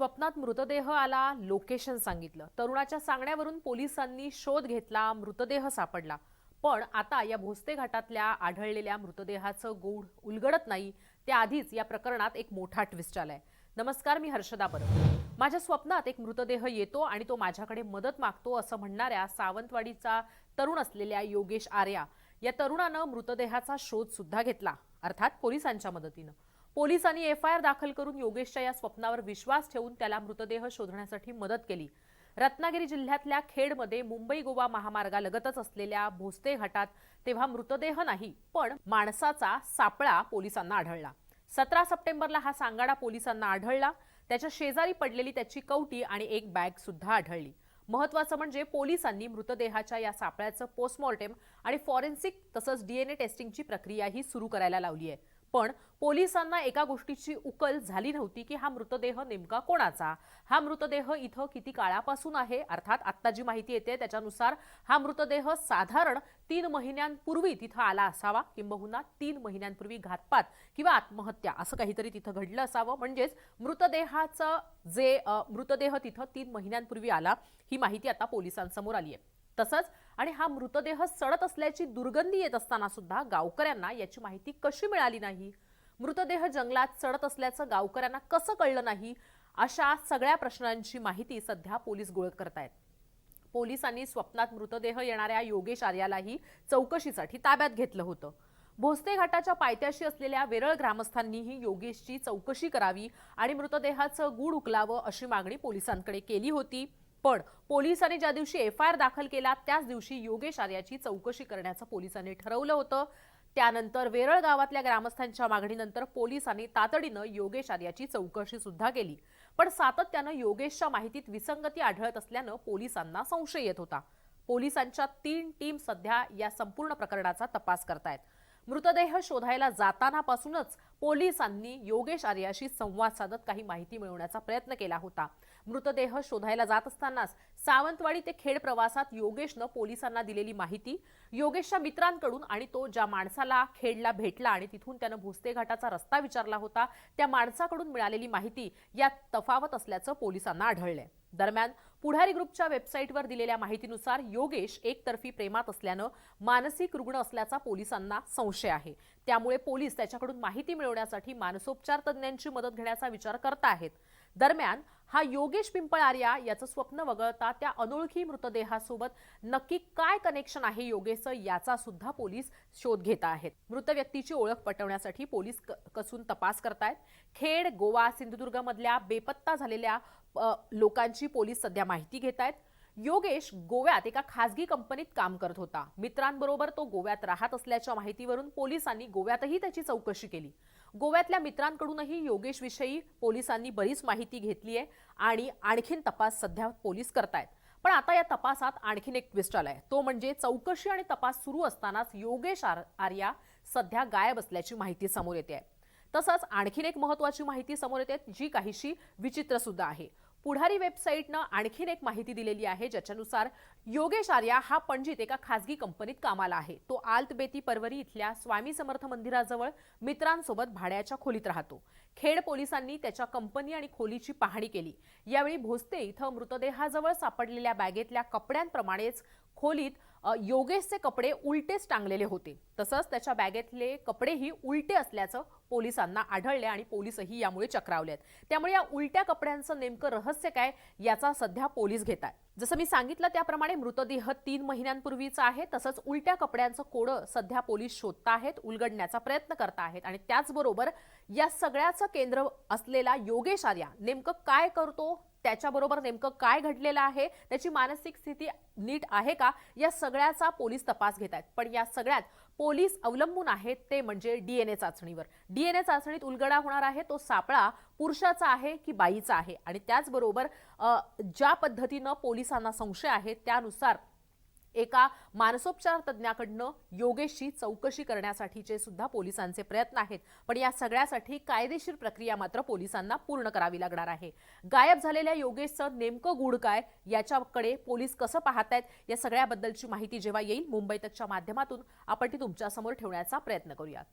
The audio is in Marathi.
स्वप्नात मृतदेह आला लोकेशन सांगितलं. तरुणाच्या सांगण्यावरून पोलिसांनी शोध घेतला मृतदेह सापडला. पण आता या भोसते घाटातल्या आढळलेल्या मृतदेहाचं गूढ उलगडत नाही त्याआधीच या प्रकरणात एक मोठा ट्विस्ट आलाय. नमस्कार मी हर्षदा परब. माझ्या स्वप्नात एक मृतदेह येतो आणि तो माझ्याकडे मदत मागतो असं म्हणणाऱ्या सावंतवाडीचा तरुण असलेल्या योगेश आर्या. या तरुणानं मृतदेहाचा शोध सुद्धा घेतला अर्थात पोलिसांच्या मदतीनं. पोलिसांनी एफ आय आर दाखल करून योगेशच्या या स्वप्नावर विश्वास ठेवून त्याला मृतदेह शोधण्यासाठी मदत केली. रत्नागिरी जिल्ह्यातल्या खेडमध्ये मुंबई गोवा महामार्गालगतच असलेल्या भोसते घाटात तेव्हा मृतदेह नाही पण माणसाचा सापळा पोलिसांना आढळला. सतरा सप्टेंबरला हा सांगाडा पोलिसांना आढळला. त्याच्या शेजारी पडलेली त्याची कवटी आणि एक बॅग सुद्धा आढळली. महत्वाचं म्हणजे पोलिसांनी मृतदेहाच्या या सापळ्याचं पोस्टमॉर्टेम आणि फॉरेन्सिक तसंच डीएनए टेस्टिंगची प्रक्रियाही सुरू करायला लावली आहे. पण पोलिसांना एका गोष्टीची उकल झाली नव्हती की हा मृतदेह नेमका कोणाचा? हा मृतदेह इथं किती काळापासून आहे? अर्थात आत्ता जी माहिती येते त्याच्यानुसार हा मृतदेह साधारण तीन महिन्यांपूर्वी तिथं आला असावा. किंबहुना तीन महिन्यांपूर्वी घातपात किंवा आत्महत्या असं काहीतरी तिथं घडलं असावं. म्हणजेच मृतदेहाचं जे मृतदेह तिथं तीन महिन्यांपूर्वी आला ही माहिती आता पोलिसांसमोर आली आहे तसंच आणि हा मृतदेह सडत असल्याची दुर्गंधी येत असताना सुद्धा गावकऱ्यांना याची माहिती कशी मिळाली नाही? मृतदेह जंगलात सडत असल्याचं गावकऱ्यांना कसं कळलं नाही? अशा सगळ्या प्रश्नांची माहिती सध्या पोलीस गोळत करतायत. पोलिसांनी स्वप्नात मृतदेह येणाऱ्या योगेश आर्यालाही चौकशीसाठी ताब्यात घेतलं होतं. भोसते घाटाच्या पायथ्याशी असलेल्या वेरळ ग्रामस्थांनीही योगेशची चौकशी करावी आणि मृतदेहाचं गूढ उकलावं अशी मागणी पोलिसांकडे केली होती. पण पोलिसांनी ज्या दिवशी एफ आय आर दाखल केला त्याच दिवशी योगेश आर्याची चौकशी करण्याचं पोलिसांनी ठरवलं होतं. त्यानंतर वेरळ गावातल्या ग्रामस्थांच्या मागणीनंतर पोलिसांनी तातडीनं योगेश आर्याची चौकशी सुद्धा केली. पण सातत्यानं योगेशच्या माहितीत विसंगती आढळत असल्यानं पोलिसांना संशय येत होता. पोलिसांच्या तीन टीम सध्या या संपूर्ण प्रकरणाचा तपास करतायत. मृतदेह शोधायला जातानापासूनच पोलिसांनी योगेश आर्याशी संवाद साधत काही माहिती मिळवण्याचा प्रयत्न केला होता. मृतदेह शोधायला जात असतानाच सावंतवाडी ते खेड प्रवासात योगेशनं पोलिसांना दिलेली माहिती योगेशच्या मित्रांकडून आणि तो ज्या माणसाला खेडला भेटला आणि तिथून त्यानं भोसते घाटाचा रस्ता विचारला होता त्या माणसाकडून मिळालेली माहिती यात तफावत असल्याचं पोलिसांना आढळलंय. दरम्यान पुढारी ग्रुपच्या वेबसाईटवर दिलेल्या माहितीनुसार योगेश एकतर्फी प्रेमात असल्यानं मानसिक रुग्ण असल्याचा पोलिसांना संशय आहे. त्यामुळे पोलीस त्याच्याकडून माहिती मिळवण्यासाठी मानसोपचार तज्ज्ञांची मदत घेण्याचा विचार करताहेत. आहेत दरम्यान हा योगेश पिंपळ आर्या याचं स्वप्न वगळता त्या अनोळखी मृतदेहासोबत नक्की काय कनेक्शन आहे योगेशचं याचा सुद्धा पोलीस शोध घेत आहेत. मृत व्यक्तीची ओळख पटवण्यासाठी पोलीस क- कसून तपास करतायत. खेड गोवा सिंधुदुर्गमधल्या बेपत्ता झालेल्या लोकांची पोलीस सध्या माहिती घेत आहेत योगेश गोव्यात एका खासगी कंपनीत काम करत होता. मित्रांबरोबर तो गोव्यात राहत असल्याच्या माहितीवरून पोलिसांनी गोव्यातही त्याची चौकशी केली. गोव्यातल्या मित्रांकडूनही योगेश विषयी पोलिसांनी बरीच माहिती घेतली आहे आणि आणखीन तपास सध्या पोलीस करतायत. पण आता या तपासात आणखीन एक ट्विस्ट आलाय. तो म्हणजे चौकशी आणि तपास सुरू असतानाच योगेश आर- आर्या सध्या गायब असल्याची माहिती समोर येते आहे. तसंच आणखीन एक महत्वाची माहिती समोर येते जी काहीशी विचित्र सुद्धा आहे. पुढारी वेबसाईटनं आणखीन एक माहिती दिलेली आहे ज्याच्यानुसार योगेश आर्या हा पणजीत एका खासगी कंपनीत कामाला आहे. तो आल्त बेती परवरी इथल्या स्वामी समर्थ मंदिराजवळ मित्रांसोबत भाड्याच्या खोलीत राहतो. खेड पोलिसांनी त्याच्या कंपनी आणि खोलीची पाहणी केली. यावेळी भोसते इथं मृतदेहाजवळ सापडलेल्या बॅगेतल्या कपड्यांप्रमाणेच खोलीत योगेशचे कपडे उलटेच टांगलेले होते. तसंच त्याच्या बॅगेतले कपडेही उलटे असल्याचं पोलिसांना आढळले आणि पोलीसही यामुळे चक्रावले आहेत. त्यामुळे या उलट्या कपड्यांचं नेमकं रहस्य काय याचा सध्या पोलीस घेत आहेत जसं मी सांगितलं त्याप्रमाणे मृतदेह तीन महिन्यांपूर्वीचा आहे. तसंच उलट्या कपड्यांचं कोडं सध्या पोलीस शोधता आहेत उलगडण्याचा प्रयत्न करत आहेत. आणि त्याचबरोबर या सगळ्याचं केंद्र असलेला योगेश आर्या नेमकं काय करतो त्याच्याबरोबर नेमकं काय घडलेलं आहे त्याची मानसिक स्थिती नीट आहे का या सगळ्याचा पोलीस तपास घेत आहेत. पण या सगळ्यात पोलीस अवलंबून आहेत ते म्हणजे डीएनए चाचणीवर. डीएनए चाचणीत उलगडा होणार आहे तो सापळा पुरुषाचा आहे की बाईचा आहे? आणि त्याचबरोबर ज्या पद्धतीनं पोलिसांना संशय आहे त्यानुसार एका मानसोपचार तज्ज्ञाकडनं योगेशची चौकशी करण्यासाठीचे सुद्धा पोलिसांचे प्रयत्न आहेत. पण या सगळ्यासाठी कायदेशीर प्रक्रिया मात्र पोलिसांना पूर्ण करावी लागणार आहे. गायब झालेल्या योगेशचं नेमकं गुढ काय? याच्याकडे पोलीस कसं पाहतायत? या सगळ्याबद्दलची माहिती जेव्हा येईल मुंबई तकच्या माध्यमातून आपण ती तुमच्यासमोर ठेवण्याचा प्रयत्न करूयात.